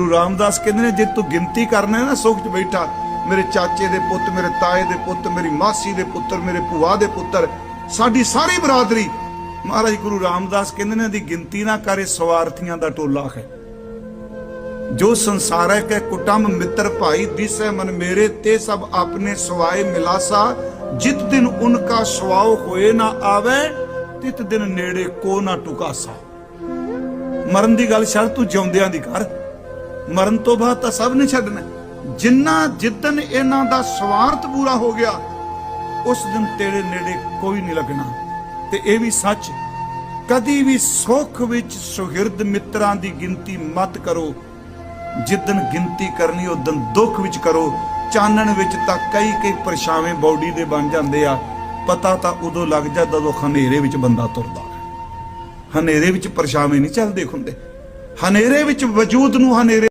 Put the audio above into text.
ਗੁਰੂ ਰਾਮਦਾਸ ਕਹਿੰਦੇ ਨੇ, ਜੇ ਤੂੰ ਗਿਣਤੀ ਕਰਨਾ ਹੈ ਨਾ ਸੁਖ ਚ ਬੈਠਾ, ਮੇਰੇ ਚਾਚੇ ਦੇ ਪੁੱਤ, ਮੇਰੇ ਤਾਏ ਦੇ ਪੁੱਤ, ਮੇਰੀ ਮਾਸੀ ਦੇ ਪੁੱਤਰ, ਮੇਰੇ ਭੂਆ ਦੇ ਪੁੱਤਰ, ਸਾਡੀ ਸਾਰੀ ਬਰਾਦਰੀ, ਮਹਾਰਾਜ ਗੁਰੂ ਰਾਮਦਾਸ ਕਹਿੰਦੇ ਨੇ, ਦੀ ਗਿਣਤੀ ਨਾ ਕਰੇ, ਸਵਾਰਥੀਆਂ ਦਾ ਟੋਲਾ ਹੈ। ਜੋ ਸੰਸਾਰੈ ਕੇ ਕੁਟੰਬ ਮਿੱਤਰ ਭਾਈ, ਦਿਸੈ ਮਨ ਮੇਰੇ, ਤੇ ਸਭ ਆਪਣੇ ਸਵਾਏ ਮਿਲਾਸਾ, ਜਿਤ ਦਿਨ ਉਨਕਾ ਸਵਾਉ ਹੋਏ ਨਾ ਆਵੇ, ਤਿਤ ਦਿਨ ਨੇੜੇ ਕੋ ਨਾ ਟੁਕਾਸਾ। ਮਰਨ ਦੀ ਗੱਲ ਛੱਡ ਤੂੰ ਜਿਉਂਦਿਆਂ ਦੀ ਕਰ। ਮਰਨ ਤੋਂ ਬਾਅਦ ਤਾਂ ਸਭ ਨੇ ਛੱਡਣਾ। ਜਿੰਨਾ ਜਿੱਦਨ ਇਹਨਾਂ ਦਾ ਸਵਾਰਥ ਪੂਰਾ ਹੋ ਗਿਆ, ਉਸ ਦਿਨ ਤੇਰੇ ਨੇੜੇ ਕੋਈ ਨਹੀਂ ਲੱਗਣਾ। ਤੇ ਇਹ ਵੀ ਸੱਚ, ਕਦੀ ਵੀ ਸੁੱਖ ਵਿੱਚ ਸੁਹਿਰਦ ਮਿੱਤਰਾਂ ਦੀ ਗਿਣਤੀ ਮਤ ਕਰੋ। ਜਿੱਦਨ ਗਿਣਤੀ ਕਰਨੀ ਉਦੋਂ ਦੁੱਖ ਵਿੱਚ ਕਰੋ। ਚਾਨਣ ਵਿੱਚ ਤਾਂ ਕਈ ਕਈ ਪਰਛਾਵੇਂ ਬੌਡੀ ਦੇ ਬਣ ਜਾਂਦੇ ਆ। ਪਤਾ ਤਾਂ ਉਦੋਂ ਲੱਗ ਜਾ ਜਦੋਂ ਹਨੇਰੇ ਵਿੱਚ ਬੰਦਾ ਤੁਰਦਾ। ਹਨੇਰੇ ਵਿੱਚ ਪਰਛਾਵੇਂ ਨਹੀਂ ਚੱਲਦੇ ਹੁੰਦੇ। ਹਨੇਰੇ ਵਿੱਚ ਵਜੂਦ ਨੂੰ ਹਨੇਰੇ